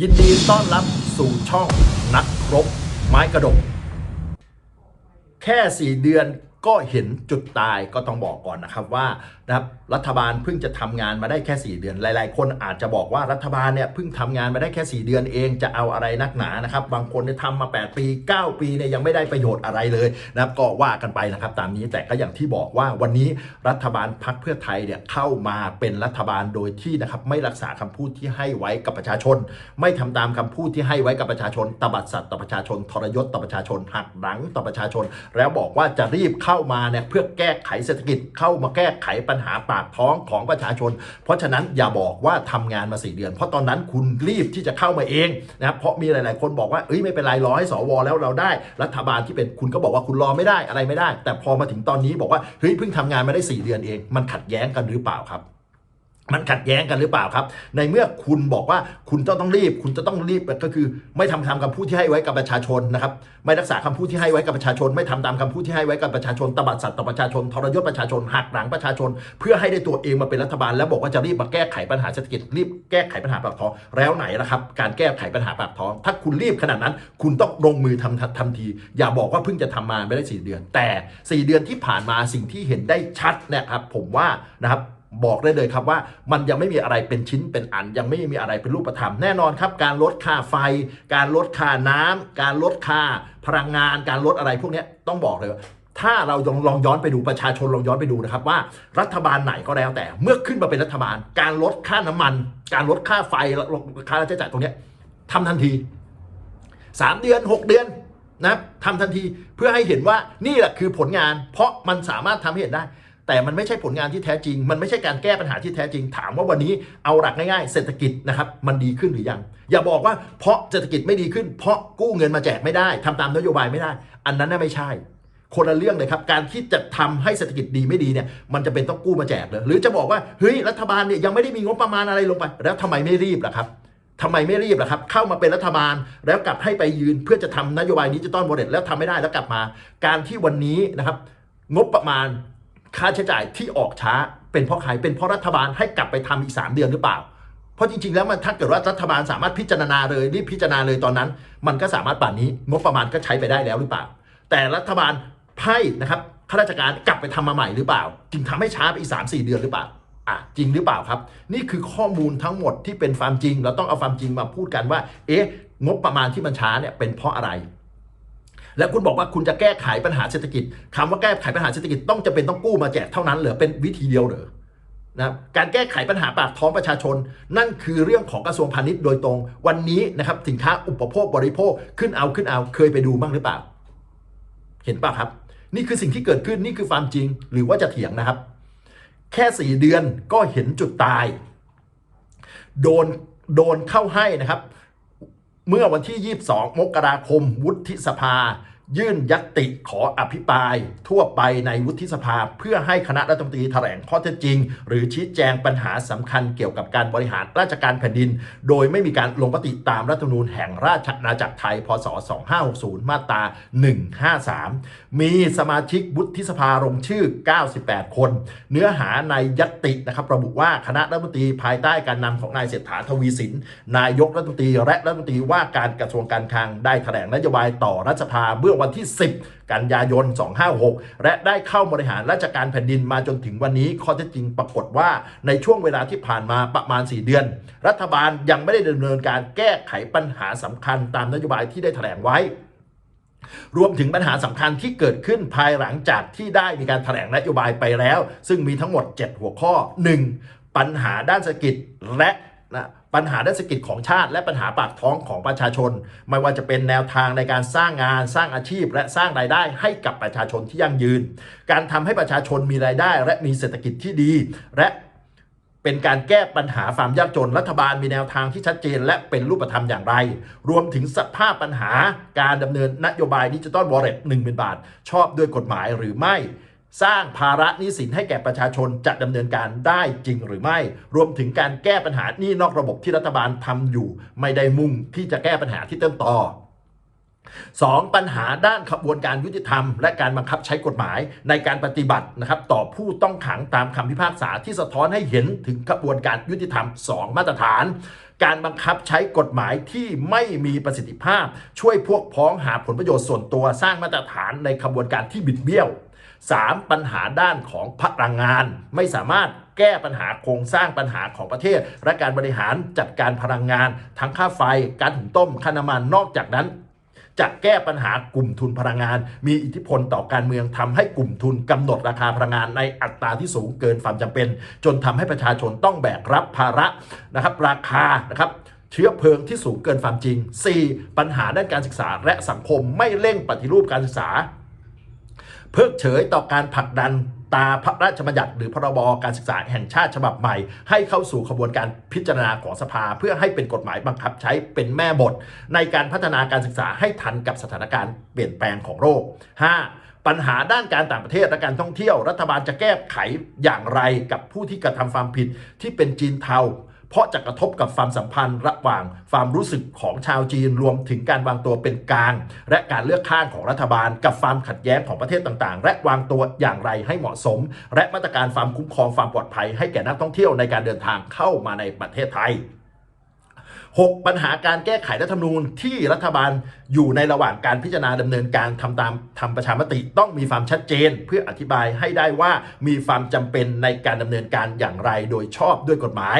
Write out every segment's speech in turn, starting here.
ยินดีต้อนรับสู่ช่องนักครบไม้กระดก แค่ 4 เดือน ก็เห็นจุดตายก็ต้องบอกก่อนนะครับว่านะครับรัฐบาลเพิ่งจะทำงานมาได้แค่ 4 เดือน หลาย ๆ คนอาจจะบอกว่ารัฐบาลเนี่ยเพิ่งทำงานมาได้แค่ 4 เดือนเองจะเอาอะไรนักหนานะครับ บางคนเนี่ยทำมา 8 ปี 9 ปีเนี่ยยังไม่ได้ประโยชน์อะไรเลยนะครับก็ว่ากันไปนะครับตามนี้แต่ก็อย่างที่บอกว่าวันนี้รัฐบาลพักเพื่อไทยเนี่ยเข้ามาเป็นรัฐบาลโดยที่นะครับไม่รักษาคำพูดที่ให้ไว้กับประชาชน ไม่ทำตามคำพูดที่ให้ไว้กับประชาชนตบัดสัตว์ต่อประชาชนทรยศต่อประชาชนหักหลังต่อประชาชน แล้วบอกว่าจะรีบเข้าข้ามาเนี่ยเพื่อแก้ไขเศรษฐกิจเข้ามาแก้ไขปัญหาปากท้องของประชาชน เพราะฉะนั้นอย่าบอกว่าทำงานมาสี่เดือน เพราะตอนนั้นคุณรีบที่จะเข้ามาเองนะครับเพราะมีหลาย ๆ คนบอกว่าเอ้ยไม่เป็นไรรอให้สวแล้วเราได้ รัฐบาลที่เป็นคุณก็บอกว่าคุณรอไม่ได้อะไรไม่ได้ แต่พอมาถึงตอนนี้บอกว่าเฮ้ยเพิ่งทำงานมาได้สี่เดือนเอง มันขัดแย้งกันหรือเปล่าครับ มันขัดแย้งกันหรือเปล่าครับ ในเมื่อคุณบอกว่าคุณจะต้องรีบ คุณจะต้องรีบก็คือ ไม่ทำตามคำพูดที่ให้ไว้กับประชาชนนะครับ ไม่รักษาคำพูดที่ให้ไว้กับประชาชน ไม่ทำตามคำพูดที่ให้ไว้กับประชาชนตบัดสัตว์ต่อประชาชนทรยศประชาชนหักหลังประชาชน เพื่อให้ได้ตัวเองมาเป็นรัฐบาล แล้วบอกว่าจะรีบมาแก้ไขปัญหาเศรษฐกิจรีบแก้ไขปัญหาปากท้องแล้วไหนล่ะครับ การแก้ไขปัญหาปากท้อง ถ้าคุณรีบขนาดนั้น คุณต้องลงมือทำทันทันที อย่าบอกว่าเพิ่งจะทำมาไม่ได้สี่เดือน แต่สี่เดือนที่ผ่านมาสิ่งที่เห็นได้ชัดเนี่ยครับผมว่านะครับ บอกได้เลยครับว่ามันยังไม่มีอะไรเป็นชิ้นเป็นอัน ยังไม่มีอะไรเป็นรูปธรรมแน่นอนครับ การลดค่าไฟ การลดค่าน้ำการลดค่าพลังงาน การลดอะไรพวกนี้ต้องบอกเลยว่าถ้าเราลองลองย้อนไปดูประชาชนลองย้อนไปดูนะครับว่ารัฐบาลไหนก็แล้วแต่เมื่อขึ้นมาเป็นรัฐบาล การลดค่าน้ำมัน การลดค่าไฟค่าใช้จ่ายตรงนี้ยทำทันทีสามเดือนหกเดือนนะทำทันทีเพื่อให้เห็นว่านี่แหละคือผลงาน เพราะมันสามารถทำให้เห็นได้ แต่มันไม่ใช่ผลงานที่แท้จริง มันไม่ใช่การแก้ปัญหาที่แท้จริง ถามว่าวันนี้เอาหลักง่ายๆ เศรษฐกิจนะครับมันดีขึ้นหรือยัง อย่าบอกว่าเพราะเศรษฐกิจไม่ดีขึ้น เพราะกู้เงินมาแจกไม่ได้ทำตามนโยบายไม่ได้ อันนั้นน่ะไม่ใช่ คนละเรื่องเลยครับ การที่จะทำให้เศรษฐกิจดีไม่ดีเนี่ย มันจะเป็นต้องกู้มาแจกเลยหรือจะบอกว่าเฮ้ยรัฐบาลเนี่ยยังไม่ได้มีงบประมาณอะไรลงไป แล้วทำไมไม่รีบล่ะครับทำไมไม่รีบล่ะครับ เข้ามาเป็นรัฐบาลแล้วกลับให้ไปยืนเพื่อจะทำนโยบายดิจิตอลโมเดลแล้วทำไม่ได้แล้วกลับมา การที่วันนี้นะครับงบประมาณ ค่าใช้จ่ายที่ออกช้า เป็นเพราะใครเป็นเพราะรัฐบาลให้กลับไปทำอีก 3 เดือนหรือเปล่า เพราะจริงๆ แล้วมันถ้าเกิดว่ารัฐบาลสามารถพิจารณาเลยรีบพิจารณาเลยตอนนั้น มันก็สามารถป่านนี้งบประมาณก็ใช้ไปได้แล้วหรือเปล่า แต่รัฐบาลให้นะครับข้าราชการกลับไปทำมาใหม่หรือเปล่า จึงทำให้ช้าไปอีกสามสี่เดือนหรือเปล่าอะจริงหรือเปล่าครับ นี่คือข้อมูลทั้งหมดที่เป็นความจริง เราต้องเอาความจริงมาพูดกันว่า เอ๊ะงบประมาณที่มันช้าเนี่ยเป็นเพราะอะไร แล้วคุณบอกว่าคุณจะแก้ไขปัญหาเศรษฐกิจคำว่าแก้ไขปัญหาเศรษฐกิจต้องจะเป็นต้องกู้มาแจกเท่านั้นเหรอเป็นวิธีเดียวเหรอนะการแก้ไขปัญหาปากท้องประชาชน นั่นคือเรื่องของกระทรวงพาณิชย์โดยตรง วันนี้นะครับสินค้าอุปโภคบริโภคขึ้นเอาขึ้นเอาเคยไปดูบ้างหรือเปล่า เห็นป่ะครับ นี่คือสิ่งที่เกิดขึ้นนี่คือความจริงหรือว่าจะเถียงนะครับ แค่สี่เดือนก็เห็นจุดตาย โดนโดนเข้าให้นะครับ เมื่อวันที่ 22 มกราคม วุฒิสภา ยื่นยัตติขออภิปรายทั่วไปในวุฒิสภา เพื่อให้คณะรัฐมนตรีแถลงข้อเท็จจริง หรือชี้แจงปัญหาสำคัญเกี่ยวกับการบริหารราชการแผ่นดิน โดยไม่มีการลงมติตามรัฐธรรมนูญแห่งราชอาณาจักรไทย พศ 2560 มาตรา 153 มีสมาชิกวุฒิสภาลงชื่อ 98 คน เนื้อหาในยัตตินะครับระบุว่าคณะรัฐมนตรีภายใต้การนำของนายเศรษฐาทวีสินนายกรัฐมนตรีและรัฐมนตรีว่าการกระทรวงการคลังได้แถลงนโยบายต่อรัฐสภาเมื่อวันที่ 10 กันยายน 256 และได้เข้าบริหารราชการแผ่นดินมาจนถึงวันนี้ข้อเท็จจริงปรากฏว่าในช่วงเวลาที่ผ่านมาประมาณ 4 เดือน รัฐบาลยังไม่ได้ดำเนินการแก้ไขปัญหาสำคัญตามนโยบายที่ได้แถลงไว้รวมถึงปัญหาสำคัญที่เกิดขึ้นภายหลังจากที่ได้มีการแถลงนโยบายไปแล้ว ซึ่งมีทั้งหมด 7 หัวข้อ 1. ปัญหาด้านเศรษฐกิจและ ปัญหาด้านเศรษฐกิจของชาติ และปัญหาปากท้องของประชาชน ไม่ว่าจะเป็นแนวทางในการสร้างงาน สร้างอาชีพ และสร้างรายได้ให้กับประชาชนที่ยั่งยืน การทำให้ประชาชนมีรายได้ และมีเศรษฐกิจที่ดี และเป็นการแก้ปัญหาความยากจน รัฐบาลมีแนวทางที่ชัดเจน และเป็นรูปธรรมอย่างไร รวมถึงสภาพปัญหาการดำเนินนโยบายดิจิตอลวอลเล็ตหนึ่งหมื่นบาท ชอบด้วยกฎหมายหรือไม่ สร้างภาระหนี้สินให้แก่ประชาชนจะดำเนินการได้จริงหรือไม่ รวมถึงการแก้ปัญหานี้นอกระบบที่รัฐบาลทำอยู่ ไม่ได้มุ่งที่จะแก้ปัญหาที่ต้นต่อ 2. ปัญหาด้านขบวนการยุติธรรม และการบังคับใช้กฎหมายในการปฏิบัตินะครับต่อผู้ต้องขังตามคำพิพากษาที่สะท้อนให้เห็นถึงกระบวนการยุติธรรม 2 มาตรฐาน การบังคับใช้กฎหมายที่ไม่มีประสิทธิภาพ ช่วยพวกพ้องหาผลประโยชน์ส่วนตัวสร้างมาตรฐานในขบวนการที่บิดเบี้ยว 3. ปัญหาด้านของพลังงาน ไม่สามารถแก้ปัญหาโครงสร้างปัญหาของประเทศ และการบริหารจัดการพลังงาน ทั้งค่าไฟ การหุงต้มค่าน้ำมันนอกจากนั้นจะแก้ปัญหากลุ่มทุนพลังงาน มีอิทธิพลต่อการเมืองทำให้กลุ่มทุนกำหนดราคาพลังงานในอัตราที่สูงเกินความจำเป็น จนทำให้ประชาชนต้องแบกรับภาระนะครับราคานะครับเชื้อเพลิงที่สูงเกินความจริง 4. ปัญหาด้านการศึกษาและสังคมไม่เร่งปฏิรูปการศึกษา เพิกเฉยต่อการผลักดันตาพระราชบัญญัติหรือพรบการศึกษาแห่งชาติฉบับใหม่ ให้เข้าสู่ขบวนการพิจารณาของสภา เพื่อให้เป็นกฎหมายบังคับใช้เป็นแม่บท ในการพัฒนาการศึกษาให้ทันกับสถานการณ์เปลี่ยนแปลงของโลก 5. ปัญหาด้านการต่างประเทศและการท่องเที่ยว รัฐบาลจะแก้ไขอย่างไรกับผู้ที่กระทำความผิดที่เป็นจีนเทา เพราะจะกระทบกับความสัมพันธ์ระหว่างความรู้สึกของชาวจีนรวมถึงการวางตัวเป็นกลาง และการเลือกข้างของรัฐบาล กับความขัดแย้งของประเทศต่างๆ และวางตัวอย่างไรให้เหมาะสม และมาตรการความคุ้มครองความปลอดภัย ให้แก่นักท่องเที่ยวในการเดินทางเข้ามาในประเทศไทย 6. ปัญหาการแก้ไขรัฐธรรมนูญที่รัฐบาลอยู่ในระหว่างการพิจารณาดำเนินการทำตามทำประชามติต้องมีความชัดเจน เพื่ออธิบายให้ได้ว่ามีความจำเป็นในการดำเนินการอย่างไรโดยชอบด้วยกฎหมาย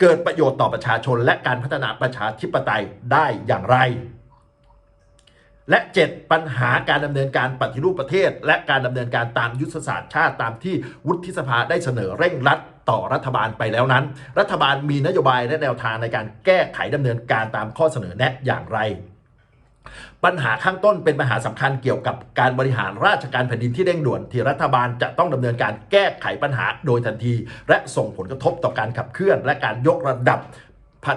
เกิดประโยชน์ต่อประชาชนและการพัฒนาประชาธิปไตยได้อย่างไร และ 7 ปัญหาการดำเนินการปฏิรูปประเทศ และการดำเนินการตามยุทธศาสตร์ชาติตามที่วุฒิสภาได้เสนอเร่งรัดต่อรัฐบาลไปแล้วนั้น รัฐบาลมีนโยบายและแนวทางในการแก้ไขดำเนินการตามข้อเสนอแนะอย่างไร ปัญหาข้างต้นเป็นปัญหาสำคัญเกี่ยวกับการบริหารราชการแผ่นดินที่เร่งด่วนที่รัฐบาลจะต้องดำเนินการแก้ไขปัญหาโดยทันที และส่งผลกระทบต่อการขับเคลื่อน และการยกระดับ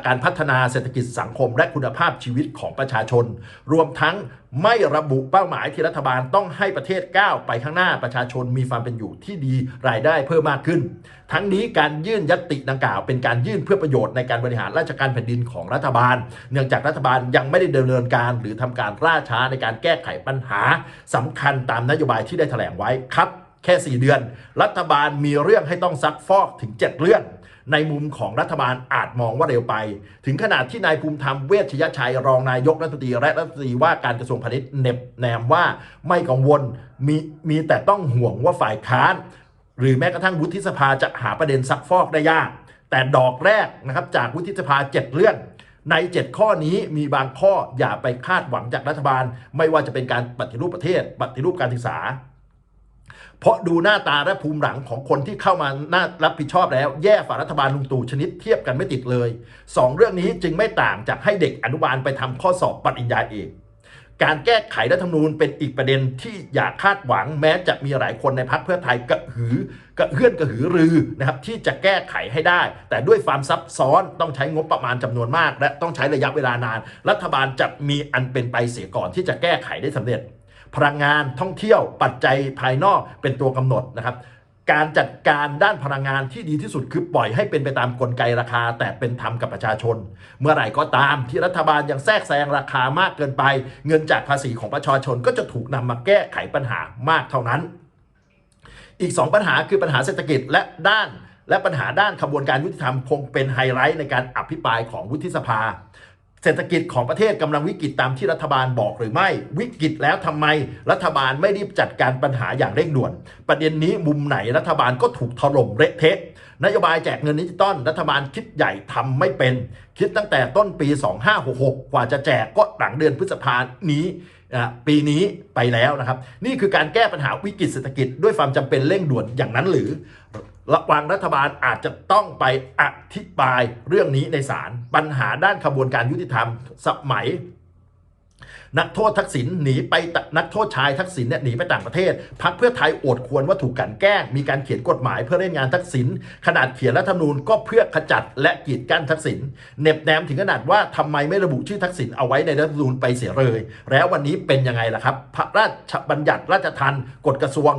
การพัฒนาเศรษฐกิจสังคม และคุณภาพชีวิตของประชาชน รวมทั้งไม่ระบุเป้าหมายที่รัฐบาลต้องให้ประเทศก้าวไปข้างหน้าประชาชนมีความเป็นอยู่ที่ดีรายได้เพิ่มมากขึ้น ทั้งนี้การยื่นยตติดังกล่าว เป็นการยื่นเพื่อประโยชน์ในการบริหารราชการแผ่นดินของรัฐบาล เนื่องจากรัฐบาลยังไม่ได้ดำเนินการ หรือทำการล่าช้าในการแก้ไขปัญหาสำคัญตามนโยบายที่ได้แถลงไว้ครับ แค่ 4 เดือน รัฐบาลมีเรื่องให้ต้องซักฟอกถึง 7 เรื่อง ในมุมของรัฐบาลอาจมองว่าเร็วไป ถึงขนาดที่นายภูมิธรรมเวชยชัยรองนายกรัฐมนตรีและรัฐมนตรีว่าการกระทรวงพาณิชย์เน็บแนมว่าไม่กังวลมีมีแต่ต้องห่วงว่าฝ่ายค้าน หรือแม้กระทั่งวุฒิสภาจะหาประเด็นซักฟอกได้ยาก แต่ดอกแรกนะครับจากวุฒิสภา 7 เรื่องใน 7 ข้อนี้มีบางข้ออย่าไปคาดหวังจากรัฐบาล ไม่ว่าจะเป็นการปฏิรูปประเทศ ปฏิรูปการศึกษา เพราะดูหน้าตาและภูมิหลังของคนที่เข้ามาน่ารับผิดชอบแล้ว แย่ฝ่ารัฐบาลลุงตู่ชนิดเทียบกันไม่ติดเลยสองเรื่องนี้จึงไม่ต่างจากให้เด็กอนุบาลไปทำข้อสอบปริญญาเอกการแก้ไขรัฐธรรมนูญเป็นอีกประเด็นที่อย่าคาดหวังแม้จะมีหลายคนในพักเพื่อไทยกระหือกระเฮือนกระหือรือนะครับที่จะแก้ไขให้ได้ แต่ด้วยความซับซ้อนต้องใช้งบประมาณจำนวนมาก และต้องใช้ระยะเวลานาน รัฐบาลจะมีอันเป็นไปเสียก่อนที่จะแก้ไขได้สำเร็จ พลังงานท่องเที่ยวปัจจัยภายนอกเป็นตัวกำหนดนะครับการจัดการด้านพลังงานที่ดีที่สุดคือปล่อยให้เป็นไปตามกลไกราคา แต่เป็นธรรมกับประชาชน เมื่อไหร่ก็ตามที่รัฐบาลยังแทรกแซงราคามากเกินไป เงินจากภาษีของประชาชนก็จะถูกนำมาแก้ไขปัญหามากเท่านั้น อีก 2 ปัญหาคือปัญหาเศรษฐกิจและด้าน และปัญหาด้านขบวนการยุติธรรมคงเป็นไฮไลท์ในการอภิปรายของวุฒิสภา เศรษฐกิจของประเทศกำลังวิกฤตตามที่รัฐบาลบอกหรือไม่ วิกฤตแล้วทำไมรัฐบาลไม่รีบจัดการปัญหาอย่างเร่งด่วน ประเด็นนี้มุมไหนรัฐบาลก็ถูกถล่มเละเทะนโยบายแจกเงินดิจิตอลรัฐบาลคิดใหญ่ทำไม่เป็น คิดตั้งแต่ต้นปี 2566 กว่าจะแจกก็หลังเดือนพฤษภานี้ปีนี้ไปแล้วนะครับ นี่คือการแก้ปัญหาวิกฤตเศรษฐกิจด้วยความจำเป็นเร่งด่วนอย่างนั้นหรือ ระว่างรัฐบาลอาจจะต้องไปอธิบายเรื่องนี้ในศาลปัญหาด้านขบวนการยุติธรรมสมัย นักโทษทักษิณหนีไปนักโทษชายทักษิณเนี่ยหนีไปต่างประเทศพักเพื่อไทยโอดควรว่าถูกกลันแกล้งมีการเขียนกฎหมายเพื่อเล่นงานทักษิณขนาดเขียนรัฐธรรมนูญก็เพื่อขจัดและกีดกั้นทักษิณเน็บแนมถึงขนาดว่าทำไมไม่ระบุชื่อทักษิณเอาไว้ในรัฐธรรมนูญไปเสียเลย แล้ววันนี้เป็นยังไงล่ะครับ พระราชบัญญัติราชทัณฑ์กฎกระทรวง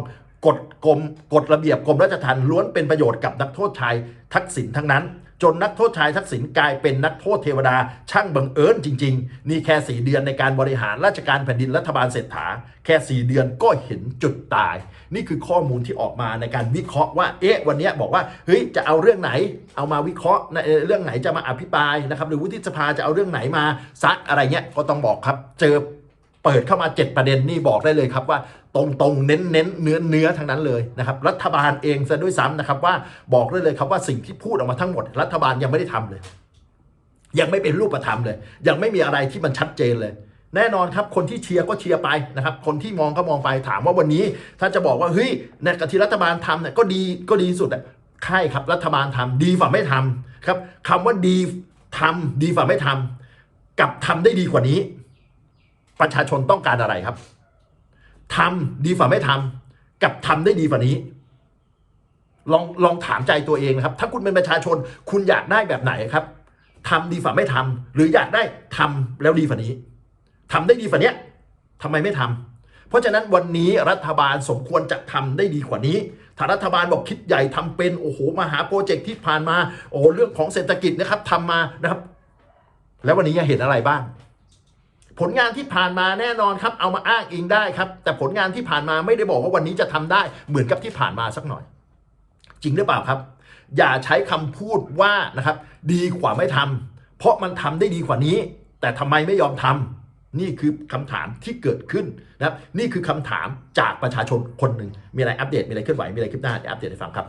กฎกรมกฎระเบียบกรมราชทัณฑ์ล้วนเป็นประโยชน์กับนักโทษชายทักษิณทั้งนั้น จนนักโทษชายทักษิณกลายเป็นนักโทษเทวดา ช่างบังเอิญจริง ๆ นี่แค่4เดือนในการบริหารราชการแผ่นดินรัฐบาลเศรษฐา แค่4เดือนก็เห็นจุดตาย นี่คือข้อมูลที่ออกมาในการวิเคราะห์ว่าเอ๊ะวันนี้บอกว่าเฮ้ยจะเอาเรื่องไหน เอามาวิเคราะห์ในเรื่องไหนจะมาอภิปรายนะครับหรือวุฒิสภาจะเอาเรื่องไหนมาซักอะไรเงี้ยก็ต้องบอกครับเจอ เปิดเข้ามา 7 ประเด็นนี่บอกได้เลยครับว่าตรงตรงๆเน้นเน้นเนื้อเนื้อทั้งนั้นเลยนะครับรัฐบาลเองซะด้วยซ้ำนะครับว่าบอกได้เลยครับว่าสิ่งที่พูดออกมาทั้งหมด รัฐบาลยังไม่ได้ทำเลย ยังไม่เป็นรูปธรรมเลย ยังไม่มีอะไรที่มันชัดเจนเลยแน่นอนครับ คนที่เชียร์ก็เชียร์ไปนะครับ คนที่มองก็มองไปถามว่าวันนี้ ถ้าจะบอกว่าเฮ้ยในกที่รัฐบาลทำเนี่ยก็ดีก็ดีสุดอะใช่ครับรัฐบาลทำดีกว่าไม่ทำครับคำว่าดีทำดีกว่าไม่ทำกับทำได้ดีกว่านี้ ประชาชนต้องการอะไรครับทำดีกว่าไม่ทำกับทำได้ดีกว่านี้ ลองลองถามใจตัวเองนะครับ ถ้าคุณเป็นประชาชนคุณอยากได้แบบไหนครับทำดีกว่าไม่ทำหรืออยากได้ทำแล้วดีกว่านี้ทำได้ดีกว่านี้ทำไมไม่ทำเพราะฉะนั้นวันนี้รัฐบาลสมควรจะทำได้ดีกว่านี้ ถ้ารัฐบาลบอกคิดใหญ่ทำเป็นโอ้โหมหาโปรเจกต์ที่ผ่านมา โอ้โเรื่องของเศรษฐกิจนะครับทำมานะครับ แล้ววันนี้เห็นอะไรบ้าง ผลงานที่ผ่านมาแน่นอนครับ เอามาอ้างอิงได้ครับ แต่ผลงานที่ผ่านมาไม่ได้บอกว่าวันนี้จะทำได้เหมือนกับที่ผ่านมาสักหน่อย จริงหรือเปล่าครับ อย่าใช้คำพูดว่านะครับ ดีกว่าไม่ทำเพราะมันทำได้ดีกว่านี้ แต่ทำไมไม่ยอมทำนี่คือคำถามที่เกิดขึ้นนะครับนี่คือคำถามจากประชาชนคนหนึ่งมีอะไรอัปเดตมีอะไรเคลื่อนไหวมีอะไรคืบหน้าเดี๋ยวอัปเดตให้ฟังครับ